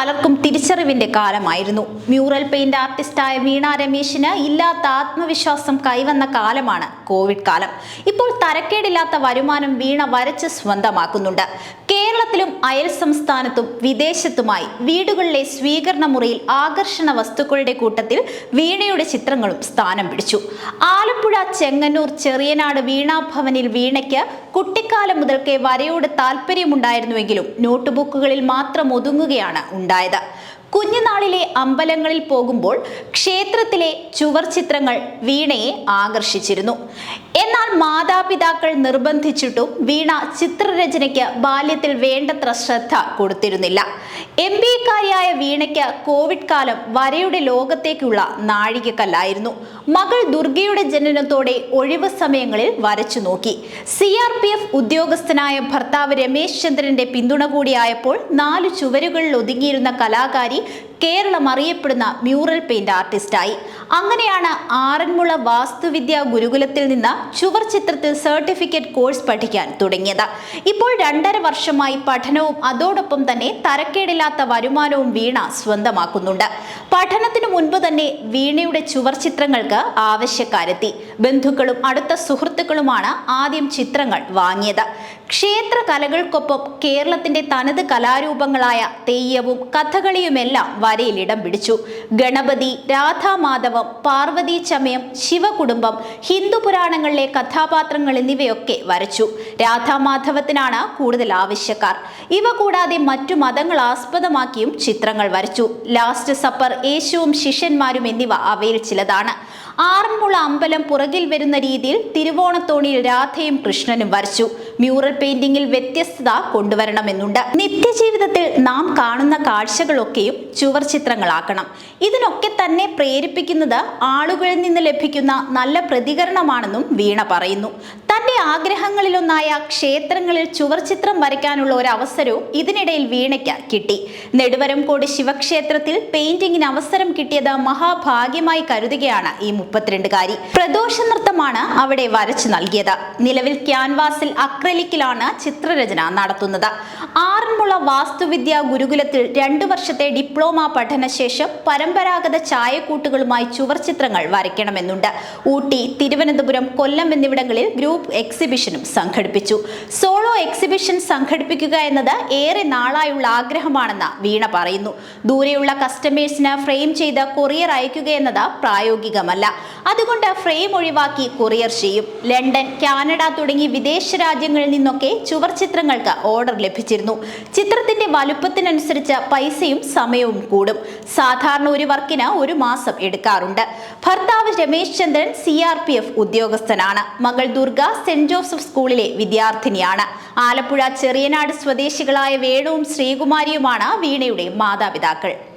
പലർക്കും തിരിച്ചറിവിന്റെ കാലമായിരുന്നു. Mural paint ആർട്ടിസ്റ്റായ വീണ രമേശിന് ഇല്ലാത്ത ആത്മവിശ്വാസം കൈവന്ന കാലമാണ് കോവിഡ് കാലം. ഇപ്പോൾ തരക്കേടില്ലാത്ത വരുമാനം വീണ വരച്ച് സ്വന്തമാക്കുന്നുണ്ട്. കേരളത്തിലും അയൽ സംസ്ഥാനത്തും വിദേശത്തുമായി വീടുകളിലെ സ്വീകരണ മുറിയിൽ ആകർഷണ വസ്തുക്കളുടെ കൂട്ടത്തിൽ വീണയുടെ ചിത്രങ്ങളും സ്ഥാനം പിടിച്ചു. ആലപ്പുഴ ചെങ്ങന്നൂർ ചെറിയനാട് വീണാഭവനിൽ വീണയ്ക്ക് കുട്ടിക്കാലം മുതൽക്കേ വരയോട് താല്പര്യമുണ്ടായിരുന്നുവെങ്കിലും നോട്ട്ബുക്കുകളിൽ മാത്രം ഒതുങ്ങുകയാണ് ഉണ്ടായത് കുഞ്ഞുനാളിലെ അമ്പലങ്ങളിൽ പോകുമ്പോൾ ക്ഷേത്രത്തിലെ ചുവർ ചിത്രങ്ങൾ വീണയെ ആകർഷിച്ചിരുന്നു. എന്നാൽ മാതാപിതാക്കൾ നിർബന്ധിച്ചിട്ടും വീണ ചിത്രരചനയ്ക്ക് ബാല്യത്തിൽ വേണ്ടത്ര ശ്രദ്ധ കൊടുത്തിരുന്നില്ല. എം ബി എക്കാരിയായ വീണയ്ക്ക് കോവിഡ് കാലം വരയുടെ ലോകത്തേക്കുള്ള നാഴികക്കല്ലായിരുന്നു. മകൾ ദുർഗയുടെ ജനനത്തോടെ ഒഴിവ് സമയങ്ങളിൽ വരച്ചു നോക്കി. സി ആർ പി എഫ് ഉദ്യോഗസ്ഥനായ ഭർത്താവ് രമേശ് ചന്ദ്രന്റെ പിന്തുണ കൂടിയായപ്പോൾ നാലു ചുവരുകളിൽ ഒതുങ്ങിയിരുന്ന കലാകാരി കേരളം അറിയപ്പെടുന്ന മ്യൂറൽ പെയിന്റ് ആർട്ടിസ്റ്റായി അങ്ങനെയാണ് ആറന്മുള വാസ്തുവിദ്യാ ഗുരുകുലത്തിൽ നിന്ന് ചുവർ ചിത്രത്തിൽ സർട്ടിഫിക്കറ്റ് കോഴ്സ് പഠിക്കാൻ തുടങ്ങിയത്. ഇപ്പോൾ രണ്ടര വർഷമായി പഠനവും അതോടൊപ്പം തന്നെ തരക്കേടില്ലാത്ത വരുമാനവും വീണ സ്വന്തമാക്കുന്നുണ്ട്. പഠനത്തിനു മുൻപ് തന്നെ വീണയുടെ ചുവർ ചിത്രങ്ങൾക്ക് ആവശ്യക്കാരെത്തി. ബന്ധുക്കളും അടുത്ത സുഹൃത്തുക്കളുമാണ് ആദ്യം ചിത്രങ്ങൾ വാങ്ങിയത്. ക്ഷേത്ര കലകൾക്കൊപ്പം കേരളത്തിന്റെ തനത് കലാരൂപങ്ങളായ തെയ്യവും കഥകളിയുമെല്ലാം വരയിൽ ഇടം പിടിച്ചു. ഗണപതി രാധാമാധവം പാർവതി ചമയം ശിവകുടുംബം ഹിന്ദു പുരാണങ്ങളിലെ കഥാപാത്രങ്ങൾ എന്നിവയൊക്കെ വരച്ചു. രാധാമാധവത്തിനാണ് കൂടുതൽ ആവശ്യക്കാർ. ഇവ കൂടാതെ മറ്റു മതങ്ങൾ ആസ്പദമാക്കിയും ചിത്രങ്ങൾ വരച്ചു. ലാസ്റ്റ് സപ്പർ യേശുവും ശിഷ്യന്മാരും എന്നിവ അവയിൽ ചിലതാണ്. ആറന്മുള അമ്പലം പുറകിൽ വരുന്ന രീതിയിൽ തിരുവോണത്തോണിയിൽ രാധയും കൃഷ്ണനും വരച്ചു. മ്യൂറൽ പെയിന്റിംഗിൽ വ്യത്യസ്തത കൊണ്ടുവരണമെന്നുണ്ട്. നിത്യജീവിതത്തിൽ നാം കാണുന്ന കാഴ്ചകളൊക്കെയും ചുവർ ചിത്രങ്ങളാക്കണം. ഇതിനൊക്കെ തന്നെ പ്രേരിപ്പിക്കുന്നത് ആളുകളിൽ നിന്ന് ലഭിക്കുന്ന നല്ല പ്രതികരണമാണെന്നും വീണ പറയുന്നു. തന്റെ ആഗ്രഹങ്ങളിലൊന്നായ ക്ഷേത്രങ്ങളിൽ ചുവർ ചിത്രം വരയ്ക്കാനുള്ള ഒരു അവസരവും ഇതിനിടയിൽ വീണയ്ക്ക് കിട്ടി. നെടുവരംകോട് ശിവക്ഷേത്രത്തിൽ പെയിന്റിങ്ങിന് അവസരം കിട്ടിയത് മഹാഭാഗ്യമായി കരുതുകയാണ് ഈ മുപ്പത്തിരണ്ടുകാരി പ്രദോഷ നൃത്തമാണ് അവിടെ വരച്ചു നൽകിയത്. നിലവിൽ ക്യാൻവാസിൽ അക്രലിക്കിലാണ് ചിത്രരചന നടത്തുന്നത്. ആറന്മുള വാസ്തുവിദ്യ ഗുരുകുലത്തിൽ രണ്ടു വർഷത്തെ ഡിപ്ലോമ പഠനശേഷം പരമ്പരാഗത ചായക്കൂട്ടുകളുമായി ചുവർ ചിത്രങ്ങൾ വരയ്ക്കണമെന്നുണ്ട്. ഊട്ടി തിരുവനന്തപുരം കൊല്ലം എന്നിവിടങ്ങളിൽ ഗ്രൂപ്പ് എക്സിബിഷനും സംഘടിപ്പിച്ചു. സോളോ എക്സിബിഷൻ സംഘടിപ്പിക്കുക എന്നത് ഏറെ നാളായുള്ള ആഗ്രഹമാണെന്ന് വീണ പറയുന്നു. ദൂരെയുള്ള കസ്റ്റമേഴ്സിന് ഫ്രെയിം ചെയ്ത് കൊറിയർ അയക്കുക എന്നത് പ്രായോഗികമല്ല. അതുകൊണ്ട് ഫ്രെയിം ഒഴിവാക്കി കൊറിയർ ചെയ്യും. ലണ്ടൻ കാനഡ തുടങ്ങി വിദേശ രാജ്യങ്ങളിൽ നിന്നൊക്കെ ചുവർ ചിത്രങ്ങൾക്ക് ഓർഡർ ലഭിച്ചിരുന്നു. ചിത്രത്തിന്റെ വലുപ്പത്തിനനുസരിച്ച് പൈസയും സമയവും കൂടും. സാധാരണ ഒരു വർക്കിന് ഒരു മാസം എടുക്കാറുണ്ട്. ഭർത്താവ് Ramesh Chandran C R P F ഉദ്യോഗസ്ഥനാണ്. മകൾ ദുർഗ സെന്റ് ജോസഫ് സ്കൂളിലെ വിദ്യാർത്ഥിനിയാണ്. ആലപ്പുഴ ചെറിയനാട് സ്വദേശികളായ വേണുവും ശ്രീകുമാരിയുമാണ് വീണയുടെ മാതാപിതാക്കൾ.